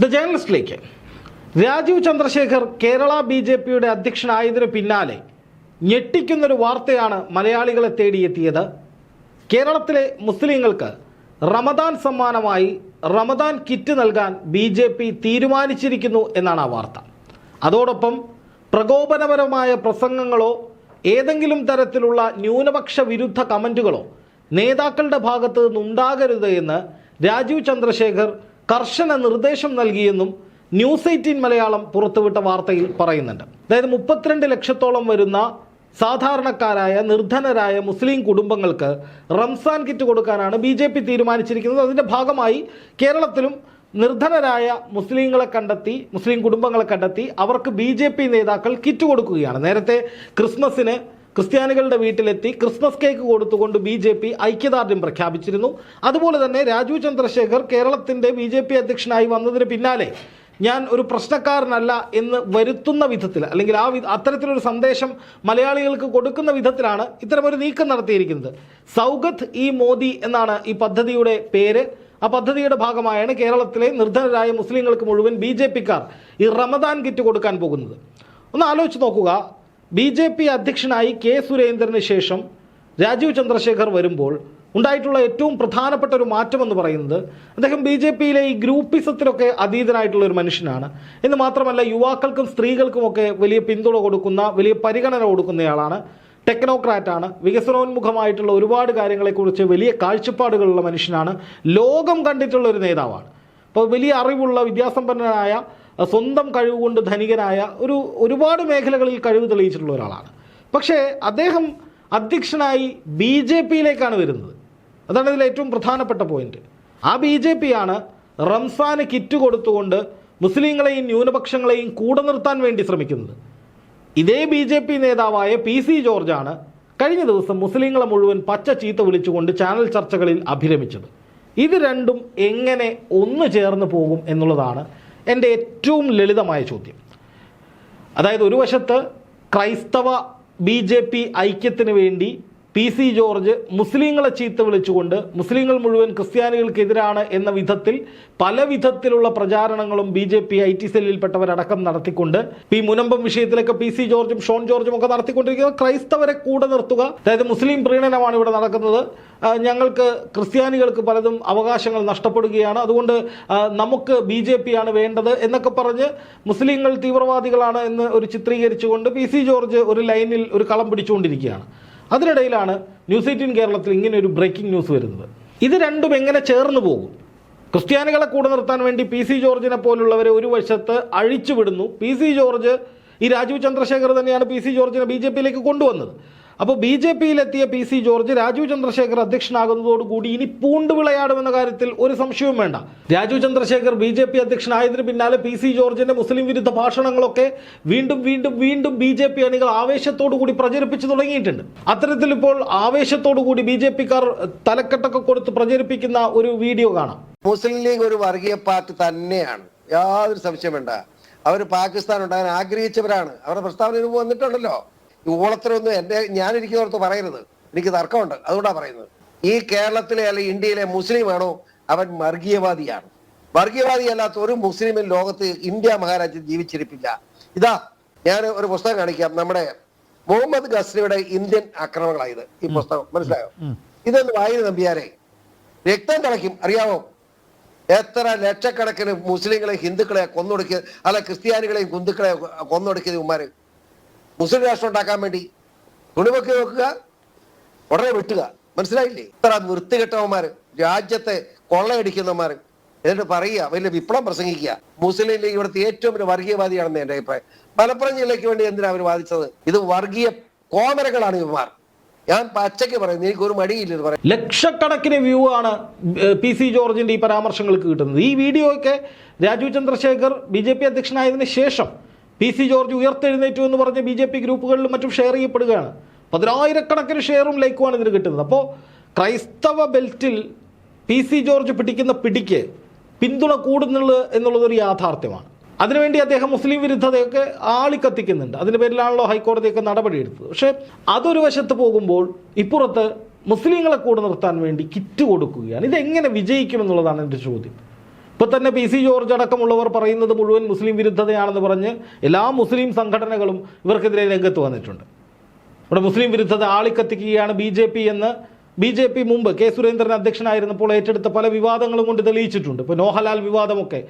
The ജേണലിസ്റ്റിലേക്ക് Rajeev Chandrasekhar Kerala B J പിയുടെ അധ്യക്ഷനായതിനു പിന്നാലെ ഞെട്ടിക്കുന്നൊരു വാർത്തയാണ് മലയാളികളെ തേടിയെത്തിയത്. കേരളത്തിലെ മുസ്ലിങ്ങൾക്ക് റമദാൻ സമ്മാനമായി റമദാൻ കിറ്റ് നൽകാൻ ബി ജെ പി തീരുമാനിച്ചിരിക്കുന്നു എന്നാണ് ആ വാർത്ത. അതോടൊപ്പം പ്രകോപനപരമായ പ്രസംഗങ്ങളോ ഏതെങ്കിലും തരത്തിലുള്ള ന്യൂനപക്ഷ വിരുദ്ധ കമന്റുകളോ നേതാക്കളുടെ ഭാഗത്ത് നിന്നുണ്ടാകരുത് എന്ന് രാജീവ് ചന്ദ്രശേഖർ കർശന നിർദ്ദേശം നൽകിയെന്നും ന്യൂസ് എയ്റ്റീൻ മലയാളം പുറത്തുവിട്ട വാർത്തയിൽ പറയുന്നുണ്ട്. അതായത് മുപ്പത്തിരണ്ട് ലക്ഷത്തോളം വരുന്ന സാധാരണക്കാരായ നിർധനരായ മുസ്ലിം കുടുംബങ്ങൾക്ക് റംസാൻ കിറ്റ് കൊടുക്കാനാണ് ബി ജെ പി തീരുമാനിച്ചിരിക്കുന്നത്. അതിന്റെ ഭാഗമായി കേരളത്തിലും നിർധനരായ മുസ്ലിങ്ങളെ കണ്ടെത്തി മുസ്ലിം കുടുംബങ്ങളെ കണ്ടെത്തി അവർക്ക് ബി നേതാക്കൾ കിറ്റ് കൊടുക്കുകയാണ്. നേരത്തെ ക്രിസ്മസിന് ക്രിസ്ത്യാനികളുടെ വീട്ടിലെത്തി ക്രിസ്മസ് കേക്ക് കൊടുത്തുകൊണ്ട് ബി ജെ പി ഐക്യദാർഢ്യം പ്രഖ്യാപിച്ചിരുന്നു. അതുപോലെ തന്നെ രാജു ചന്ദ്രശേഖർ കേരളത്തിന്റെ ബി ജെ പി അധ്യക്ഷനായി വന്നതിന് പിന്നാലെ ഞാൻ ഒരു പ്രശ്നക്കാരനല്ല എന്ന് വരുത്തുന്ന വിധത്തിൽ അല്ലെങ്കിൽ ആ അത്തരത്തിലൊരു സന്ദേശം മലയാളികൾക്ക് കൊടുക്കുന്ന വിധത്തിലാണ് ഇത്തരമൊരു നീക്കം നടത്തിയിരിക്കുന്നത്. സൗഗത് ഇ മോദി എന്നാണ് ഈ പദ്ധതിയുടെ പേര്. ആ പദ്ധതിയുടെ ഭാഗമായാണ് കേരളത്തിലെ നിർധനരായ മുസ്ലിങ്ങൾക്ക് മുഴുവൻ ബി ജെ പിക്കാർ ഈ റമദാൻ കിറ്റ് കൊടുക്കാൻ പോകുന്നത്. ഒന്ന് ആലോചിച്ച് നോക്കുക. ബി ജെ പി അധ്യക്ഷനായി കെ സുരേന്ദ്രന് ശേഷം രാജീവ് ചന്ദ്രശേഖർ വരുമ്പോൾ ഉണ്ടായിട്ടുള്ള ഏറ്റവും പ്രധാനപ്പെട്ട ഒരു മാറ്റം എന്ന് പറയുന്നത് അദ്ദേഹം ബി ജെ പിയിലെ ഈ ഗ്രൂപ്പിസത്തിലൊക്കെ അതീതനായിട്ടുള്ള ഒരു മനുഷ്യനാണ്. എന്ന് മാത്രമല്ല യുവാക്കൾക്കും സ്ത്രീകൾക്കുമൊക്കെ വലിയ പിന്തുണ കൊടുക്കുന്ന വലിയ പരിഗണന കൊടുക്കുന്നയാളാണ്. ടെക്നോക്രാറ്റാണ്. വികസനോന്മുഖമായിട്ടുള്ള ഒരുപാട് കാര്യങ്ങളെക്കുറിച്ച് വലിയ കാഴ്ചപ്പാടുകളുള്ള മനുഷ്യനാണ്. ലോകം കണ്ടിട്ടുള്ള ഒരു നേതാവാണ്. അപ്പോൾ വലിയ അറിവുള്ള വിദ്യാസമ്പന്നനായ സ്വന്തം കഴിവ് കൊണ്ട് ധനികനായ ഒരു ഒരുപാട് മേഖലകളിൽ കഴിവ് തെളിയിച്ചിട്ടുള്ള ഒരാളാണ്. പക്ഷേ അദ്ദേഹം അധ്യക്ഷനായി ബി ജെ പിയിലേക്കാണ് വരുന്നത്. അതാണ് ഇതിൽ ഏറ്റവും പ്രധാനപ്പെട്ട പോയിന്റ്. ആ ബി ജെ പി ആണ് റംസാന് കിറ്റ് കൊടുത്തുകൊണ്ട് മുസ്ലിങ്ങളെയും ന്യൂനപക്ഷങ്ങളെയും കൂടെ നിർത്താൻ വേണ്ടി ശ്രമിക്കുന്നത്. ഇതേ ബി ജെ പി നേതാവായ പി സി ജോർജാണ് കഴിഞ്ഞ ദിവസം മുസ്ലിങ്ങളെ മുഴുവൻ പച്ച ചീത്ത വിളിച്ചുകൊണ്ട് ചാനൽ ചർച്ചകളിൽ അഭിരമിച്ചത്. ഇത് രണ്ടും എങ്ങനെ ഒന്ന് ചേർന്ന് പോകും എന്നുള്ളതാണ് എന്റെ ഏറ്റവും ലളിതമായ ചോദ്യം. അതായത് ഒരു വശത്ത് ക്രൈസ്തവ ബി ജെ പി ഐക്യത്തിന് വേണ്ടി പി സി ജോർജ് മുസ്ലിങ്ങളെ ചീത്ത വിളിച്ചുകൊണ്ട് മുസ്ലിങ്ങൾ മുഴുവൻ ക്രിസ്ത്യാനികൾക്കെതിരാണ് എന്ന വിധത്തിൽ പല വിധത്തിലുള്ള പ്രചാരണങ്ങളും B J P I T സെല്ലിൽപ്പെട്ടവരടക്കം നടത്തിക്കൊണ്ട് പി മുനമ്പം വിഷയത്തിലൊക്കെ പി സി ജോർജും ഷോൺ ജോർജും ഒക്കെ നടത്തിക്കൊണ്ടിരിക്കുന്നത് ക്രൈസ്തവരെ കൂടെ നിർത്തുക. അതായത് മുസ്ലിം പ്രീണനമാണ് ഇവിടെ നടക്കുന്നത്. ഞങ്ങൾക്ക് ക്രിസ്ത്യാനികൾക്ക് പലതും അവകാശങ്ങൾ നഷ്ടപ്പെടുകയാണ്. അതുകൊണ്ട് നമുക്ക് ബി ജെ പി ആണ് വേണ്ടത് എന്നൊക്കെ പറഞ്ഞ് മുസ്ലിങ്ങൾ തീവ്രവാദികളാണ് എന്ന് ഒരു ചിത്രീകരിച്ചുകൊണ്ട് പി സി ജോർജ് ഒരു ലൈനിൽ ഒരു കളം പിടിച്ചുകൊണ്ടിരിക്കുകയാണ്. അതിനിടയിലാണ് ന്യൂസ് എയ്റ്റീൻ കേരളത്തിൽ ഇങ്ങനെ ഒരു ബ്രേക്കിംഗ് ന്യൂസ് വരുന്നത്. ഇത് രണ്ടും എങ്ങനെ ചേർന്ന് പോകും? ക്രിസ്ത്യാനികളെ കൂടെ നിർത്താൻ വേണ്ടി പി സി ജോർജിനെ പോലുള്ളവരെ ഒരു വശത്ത് അഴിച്ചുവിടുന്നു. പി സി ജോർജ് ഈ രാജീവ് ചന്ദ്രശേഖർ തന്നെയാണ് പി സി ജോർജിനെ ബി ജെ പിയിലേക്ക് കൊണ്ടുവന്നത്. അപ്പോൾ ബി ജെ പിയിലെത്തിയ P C George Rajeev Chandrasekhar അധ്യക്ഷനാകുന്നതോടുകൂടി ഇനി പൂണ്ട് വിളയാടുമെന്ന കാര്യത്തിൽ ഒരു സംശയവും വേണ്ട. Rajeev Chandrasekhar B J P അധ്യക്ഷനായതിന് പിന്നാലെ പി സി ജോർജിന്റെ മുസ്ലിം വിരുദ്ധ ഭാഷണങ്ങളൊക്കെ വീണ്ടും വീണ്ടും വീണ്ടും ബി ജെ പി അണികൾ ആവേശത്തോടു കൂടി പ്രചരിപ്പിച്ചു തുടങ്ങിയിട്ടുണ്ട്. അത്തരത്തിൽ ഇപ്പോൾ ആവേശത്തോടു കൂടി ബി ജെ പിക്കാർ തലക്കെട്ടൊക്കെ കൊടുത്ത് പ്രചരിപ്പിക്കുന്ന ഒരു വീഡിയോ കാണാം. മുസ്ലിം ലീഗ് ഒരു വർഗീയ പാർട്ടി തന്നെയാണ്. യാതൊരു സംശയം വേണ്ട. അവർ പാകിസ്ഥാൻ ഉണ്ടാകാൻ ആഗ്രഹിച്ചവരാണ്. അവരുടെ പ്രസ്താവന വന്നിട്ടുണ്ടല്ലോ. ഈ ഊളത്തരൊന്നും എന്റെ ഞാനിരിക്കുന്നവർക്ക് പറയരുത്. എനിക്ക് തർക്കമുണ്ട്. അതുകൊണ്ടാണ് പറയുന്നത്. ഈ കേരളത്തിലെ അല്ലെ ഇന്ത്യയിലെ മുസ്ലിം ആണോ അവൻ വർഗീയവാദിയാണ്. വർഗീയവാദി അല്ലാത്ത ഒരു മുസ്ലിമും ലോകത്ത് ഇന്ത്യ മഹാരാജ്യം ജീവിച്ചിരിപ്പില്ല. ഇതാ ഞാൻ ഒരു പുസ്തകം കാണിക്കാം. നമ്മുടെ മുഹമ്മദ് ഗസ്രിയുടെ ഇന്ത്യൻ ആക്രമണങ്ങളായത് ഈ പുസ്തകം. മനസ്സിലായോ? ഇതൊന്ന് വായന നമ്പിയാരെ? രക്തം തിളയ്ക്കും. അറിയാമോ എത്ര ലക്ഷക്കണക്കിന് മുസ്ലിങ്ങളെ ഹിന്ദുക്കളെ കൊന്നൊടുക്കിയത് അല്ല ക്രിസ്ത്യാനികളെയും ഹിന്ദുക്കളെ കൊന്നൊടുക്കിയത് ഉമ്മാര് മുസ്ലിം രാഷ്ട്രം ഉണ്ടാക്കാൻ വേണ്ടി തുണിവൊക്കെ നോക്കുക ഉടനെ വെട്ടുക. മനസ്സിലായില്ലേ? ഇത്ര വൃത്തികെട്ടവന്മാർ രാജ്യത്തെ കൊള്ളയടിക്കുന്നവന്മാർ എന്നിട്ട് പറയുക വലിയ വിപ്ലവം പ്രസംഗിക്കുക. മുസ്ലിം ലീഗ് ഇവിടുത്തെ ഏറ്റവും വലിയ വർഗീയവാദിയാണെന്ന് എന്റെ അഭിപ്രായം. മലപ്പുറം ജില്ലയ്ക്ക് വേണ്ടി എന്തിനാ അവർ വാദിച്ചത്? ഇത് വർഗീയ കോമരകളാണ് ഇവന്മാർ. ഞാൻ പച്ചയ്ക്ക് പറയുന്നു എനിക്ക് ഒരു മടിയില്ല ലക്ഷക്കണക്കിന് വ്യൂ ആണ് പി സി ജോർജിന്റെ ഈ പരാമർശങ്ങൾക്ക് കിട്ടുന്നത്. ഈ വീഡിയോ ഒക്കെ Rajeev Chandrasekhar B J P അധ്യക്ഷനായതിനു ശേഷം പി സി ജോർജ് ഉയർത്തെഴുന്നേറ്റു എന്ന് പറഞ്ഞ് ബി ജെ പി ഗ്രൂപ്പുകളിലും മറ്റും ഷെയർ ചെയ്യപ്പെടുകയാണ്. പതിനായിരക്കണക്കിന് ഷെയറും ലൈക്കുമാണ് ഇതിന് കിട്ടുന്നത്. അപ്പോൾ ക്രൈസ്തവ ബെൽറ്റിൽ പി സി ജോർജ് പിടിക്കുന്ന പിടിക്ക് പിന്തുണ കൂടുന്നുള്ളത് എന്നുള്ളതൊരു യാഥാർത്ഥ്യമാണ്. അതിനുവേണ്ടി അദ്ദേഹം മുസ്ലിം വിരുദ്ധതയൊക്കെ ആളിക്കത്തിക്കുന്നുണ്ട്. അതിന്റെ പേരിലാണല്ലോ ഹൈക്കോടതിയൊക്കെ നടപടിയെടുത്തത്. പക്ഷേ അതൊരു വശത്ത് പോകുമ്പോൾ ഇപ്പുറത്ത് മുസ്ലിങ്ങളെ കൂടെ നിർത്താൻ വേണ്ടി കിറ്റ് കൊടുക്കുകയാണ്. ഇതെങ്ങനെ വിജയിക്കുമെന്നുള്ളതാണ് എന്റെ ചോദ്യം. ഇപ്പോൾ തന്നെ പി സി ജോർജ് അടക്കമുള്ളവർ പറയുന്നത് മുഴുവൻ മുസ്ലിം വിരുദ്ധതയാണെന്ന് പറഞ്ഞ് എല്ലാ മുസ്ലിം സംഘടനകളും ഇവർക്കെതിരെ രംഗത്ത് വന്നിട്ടുണ്ട്. ഇവിടെ മുസ്ലിം വിരുദ്ധത ആളിക്കത്തിക്കുകയാണ് ബി ജെ പി എന്ന്. ബി ജെ പി മുമ്പ് കെ സുരേന്ദ്രൻ അധ്യക്ഷനായിരുന്നപ്പോൾ ഏറ്റെടുത്ത പല വിവാദങ്ങളും കൊണ്ട് തെളിയിച്ചിട്ടുണ്ട്. ഇപ്പോൾ നോഹലാൽ വിവാദമൊക്കെ.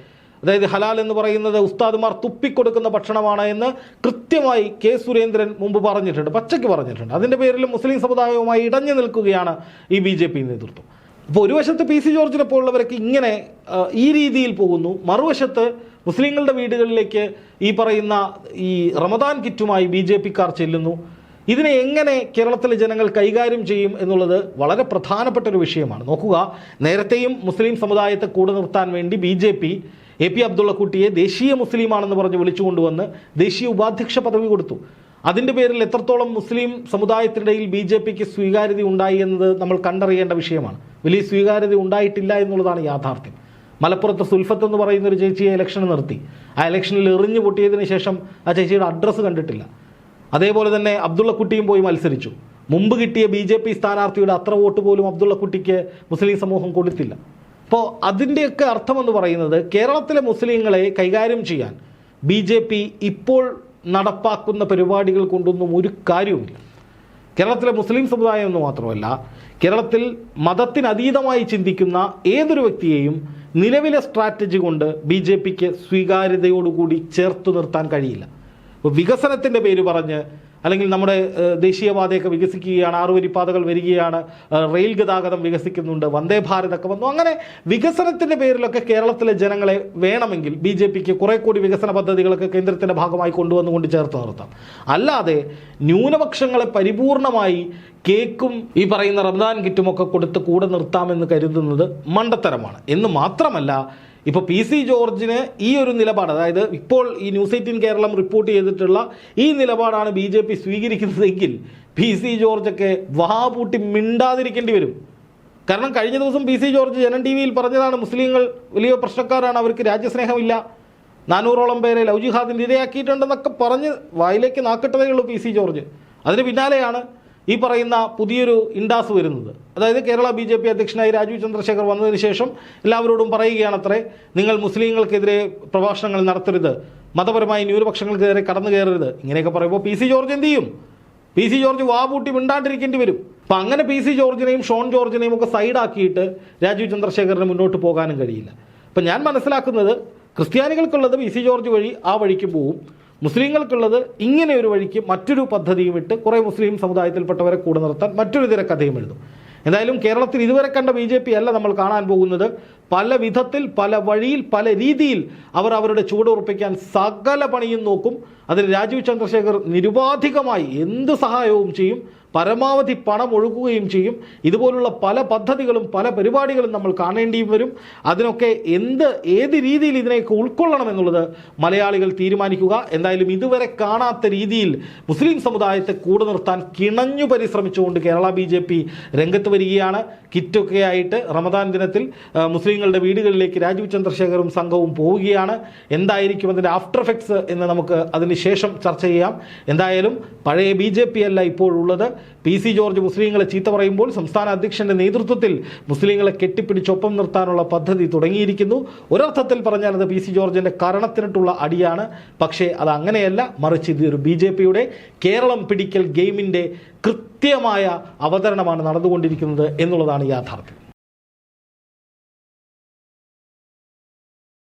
അതായത് ഹലാൽ എന്ന് പറയുന്നത് ഉസ്താദുമാർ തുപ്പിക്കൊടുക്കുന്ന ഭക്ഷണമാണ് എന്ന് കൃത്യമായി കെ സുരേന്ദ്രൻ മുമ്പ് പറഞ്ഞിട്ടുണ്ട്. പച്ചയ്ക്ക് പറഞ്ഞിട്ടുണ്ട്. അതിന്റെ പേരിൽ മുസ്ലിം സമുദായവുമായി ഇടഞ്ഞു നിൽക്കുകയാണ് ഈ ബി നേതൃത്വം. അപ്പോൾ ഒരു വശത്ത് പി സി ജോർജിനെ പോലുള്ളവരൊക്കെ ഇങ്ങനെ ഈ രീതിയിൽ പോകുന്നു. മറുവശത്ത് മുസ്ലിങ്ങളുടെ വീടുകളിലേക്ക് ഈ പറയുന്ന ഈ റമദാൻ കിറ്റുമായി ബി ജെ പിക്കാർ ചെല്ലുന്നു. ഇതിനെ എങ്ങനെ കേരളത്തിലെ ജനങ്ങൾ കൈകാര്യം ചെയ്യും എന്നുള്ളത് വളരെ പ്രധാനപ്പെട്ട ഒരു വിഷയമാണ്. നോക്കുക നേരത്തെയും മുസ്ലിം സമുദായത്തെ കൂടെ നിർത്താൻ വേണ്ടി B J P A P അബ്ദുള്ളക്കുട്ടിയെ ദേശീയ മുസ്ലിമാണെന്ന് പറഞ്ഞ് വിളിച്ചുകൊണ്ടുവന്ന് ദേശീയ ഉപാധ്യക്ഷ പദവി കൊടുത്തു. അതിന്റെ പേരിൽ എത്രത്തോളം മുസ്ലിം സമുദായത്തിനിടയിൽ ബി ജെ പിക്ക് സ്വീകാര്യത ഉണ്ടായി എന്നത് നമ്മൾ കണ്ടറിയേണ്ട വിഷയമാണ്. വലിയ സ്വീകാര്യത ഉണ്ടായിട്ടില്ല എന്നുള്ളതാണ് യാഥാർത്ഥ്യം. മലപ്പുറത്ത് സുൽഫത്ത് എന്ന് പറയുന്ന ഒരു ചേച്ചിയെ ഇലക്ഷന് നിർത്തി. ആ ഇലക്ഷനിൽ എറിഞ്ഞു പൊട്ടിയതിന് ശേഷം ആ ചേച്ചിയുടെ അഡ്രസ്സ് കണ്ടിട്ടില്ല. അതേപോലെ തന്നെ അബ്ദുള്ളക്കുട്ടിയും പോയി മത്സരിച്ചു. മുമ്പ് കിട്ടിയ ബി ജെ പി സ്ഥാനാർത്ഥിയുടെ അത്ര വോട്ട് പോലും അബ്ദുള്ളക്കുട്ടിക്ക് മുസ്ലിം സമൂഹം കൊടുത്തില്ല. അപ്പോൾ അതിന്റെയൊക്കെ അർത്ഥമെന്ന് പറയുന്നത് കേരളത്തിലെ മുസ്ലിങ്ങളെ കൈകാര്യം ചെയ്യാൻ ബി ജെ പി ഇപ്പോൾ നടപ്പാക്കുന്ന പരിപാടികൾ കൊണ്ടൊന്നും ഒരു കാര്യവുമില്ല. കേരളത്തിലെ മുസ്ലിം സമുദായം എന്ന് മാത്രമല്ല കേരളത്തിൽ മതത്തിനതീതമായി ചിന്തിക്കുന്ന ഏതൊരു വ്യക്തിയെയും നിലവിലെ സ്ട്രാറ്റജി കൊണ്ട് ബി ജെ പിക്ക് സ്വീകാര്യതയോടുകൂടി ചേർത്ത് നിർത്താൻ കഴിയില്ല. വികസനത്തിന്റെ പേര് പറഞ്ഞ് അല്ലെങ്കിൽ നമ്മുടെ ദേശീയപാതയൊക്കെ വികസിക്കുകയാണ് ആറുവരിപ്പാതകൾ വരികയാണ് റെയിൽ ഗതാഗതം വികസിക്കുന്നുണ്ട് വന്ദേ ഭാരതൊക്കെ വന്നു. അങ്ങനെ വികസനത്തിന്റെ പേരിലൊക്കെ കേരളത്തിലെ ജനങ്ങളെ വേണമെങ്കിൽ ബി ജെ പിക്ക് കുറേ കൂടി വികസന പദ്ധതികളൊക്കെ കേന്ദ്രത്തിന്റെ ഭാഗമായി കൊണ്ടുവന്നുകൊണ്ട് ചേർത്ത് നിർത്താം. അല്ലാതെ ന്യൂനപക്ഷങ്ങളെ പരിപൂർണമായി കേക്കും ഈ പറയുന്ന റംദാൻ കിറ്റുമൊക്കെ കൊടുത്ത് കൂടെ നിർത്താമെന്ന് കരുതുന്നത് മണ്ടത്തരമാണ്. എന്ന് മാത്രമല്ല ഇപ്പോൾ പി സി ജോർജിന് ഈ ഒരു നിലപാട് അതായത് ഇപ്പോൾ ഈ ന്യൂസ് എയ്റ്റീൻ കേരളം റിപ്പോർട്ട് ചെയ്തിട്ടുള്ള ഈ നിലപാടാണ് ബി ജെ പി സ്വീകരിക്കുന്നതെങ്കിൽ പി സി ജോർജൊക്കെ വാപൂട്ടി മിണ്ടാതിരിക്കേണ്ടി വരും. കാരണം കഴിഞ്ഞ ദിവസം P C George Janam T വിയിൽ പറഞ്ഞതാണ് മുസ്ലിങ്ങൾ വലിയ പ്രശ്നക്കാരാണ് അവർക്ക് രാജ്യസ്നേഹമില്ല. നാനൂറോളം പേരെ ലവ് ജിഹാദിന് ഇരയാക്കിയിട്ടുണ്ടെന്നൊക്കെ പറഞ്ഞ് വായിലേക്ക് നാക്കിട്ടതേ ഉള്ളൂ പി സി ജോർജ്. അതിന് പിന്നാലെയാണ് ഈ പറയുന്ന പുതിയൊരു ഇൻഡാസ് വരുന്നത്. അതായത് കേരള ബി ജെ പി അധ്യക്ഷനായി രാജീവ് ചന്ദ്രശേഖർ വന്നതിന് ശേഷം എല്ലാവരോടും പറയുകയാണത്രേ നിങ്ങൾ മുസ്ലിങ്ങൾക്കെതിരെ പ്രഭാഷണങ്ങൾ നടത്തരുത്. മതപരമായി ന്യൂനപക്ഷങ്ങൾക്കെതിരെ കടന്നു കയറരുത്. ഇങ്ങനെയൊക്കെ പറയുമ്പോൾ പി സി ജോർജ് എന്ത് ചെയ്യും? പി സി ജോർജ് വാപൂട്ടി മിണ്ടാണ്ടിരിക്കേണ്ടി വരും. അപ്പം അങ്ങനെ പി സി ജോർജിനെയും ഷോൺ ജോർജിനെയും ഒക്കെ സൈഡാക്കിയിട്ട് രാജീവ് ചന്ദ്രശേഖറിന് മുന്നോട്ട് പോകാനും കഴിയില്ല. അപ്പം ഞാൻ മനസ്സിലാക്കുന്നത് ക്രിസ്ത്യാനികൾക്കുള്ളത് പി സി ജോർജ് വഴി ആ വഴിക്ക് പോവും. മുസ്ലിങ്ങൾക്കുള്ളത് ഇങ്ങനെ ഒരു വഴിക്ക് മറ്റൊരു പദ്ധതിയും ഇട്ട് കുറേ മുസ്ലിം സമുദായത്തിൽപ്പെട്ടവരെ കൂടെ നിർത്താൻ മറ്റൊരു തിരക്കഥയും എഴുതും. എന്തായാലും കേരളത്തിൽ ഇതുവരെ കണ്ട ബി ജെ പി അല്ല നമ്മൾ കാണാൻ പോകുന്നത്. പല വിധത്തിൽ പല വഴിയിൽ പല രീതിയിൽ അവർ അവരുടെ ചുവടുറപ്പിക്കാൻ സകല പണിയും നോക്കും. അതിൽ രാജീവ് ചന്ദ്രശേഖർ നിരുപാധികമായി എന്ത് സഹായവും ചെയ്യും. പരമാവധി പണം ഒഴുകുകയും ചെയ്യും. ഇതുപോലുള്ള പല പദ്ധതികളും പല പരിപാടികളും നമ്മൾ കാണേണ്ടി വരും. അതിനൊക്കെ എന്ത് ഏത് രീതിയിൽ ഇതിനെയൊക്കെ ഉൾക്കൊള്ളണം എന്നുള്ളത് മലയാളികൾ തീരുമാനിക്കുക. എന്തായാലും ഇതുവരെ കാണാത്ത രീതിയിൽ മുസ്ലിം സമുദായത്തെ കൂടെ നിർത്താൻ കിണഞ്ഞു പരിശ്രമിച്ചുകൊണ്ട് കേരള ബി ജെ പി രംഗത്ത് വരികയാണ്. കിറ്റൊക്കെ ആയിട്ട് റമദാൻ ദിനത്തിൽ മുസ്ലിങ്ങളുടെ വീടുകളിലേക്ക് രാജീവ് ചന്ദ്രശേഖറും സംഘവും പോവുകയാണ്. എന്തായിരിക്കും അതിന്റെ ആഫ്റ്റർ എഫക്ട്സ് എന്ന് നമുക്ക് അതിന് ശേഷം ചർച്ച ചെയ്യാം. എന്തായാലും പഴയ ബി ജെ പി അല്ല ഇപ്പോഴുള്ളത് പി സി ജോർജ് മുസ്ലിങ്ങളെ ചീത്ത പറയുമ്പോൾ സംസ്ഥാന അധ്യക്ഷന്റെ നേതൃത്വത്തിൽ മുസ്ലിങ്ങളെ കെട്ടിപ്പിടിച്ചൊപ്പം നിർത്താനുള്ള പദ്ധതി തുടങ്ങിയിരിക്കുന്നു. ഒരർത്ഥത്തിൽ പറഞ്ഞാൽ അത് പി സി ജോർജിന്റെ കരണത്തിനിട്ടുള്ള അടിയാണ്. പക്ഷേ അത് അങ്ങനെയല്ല. മറിച്ച് ഇത് ഒരു ബി ജെ പിയുടെ കേരളം പിടിക്കൽ ഗെയിമിന്റെ കൃത്യമായ അവതരണമാണ് നടന്നുകൊണ്ടിരിക്കുന്നത് എന്നുള്ളതാണ് യാഥാർത്ഥ്യം.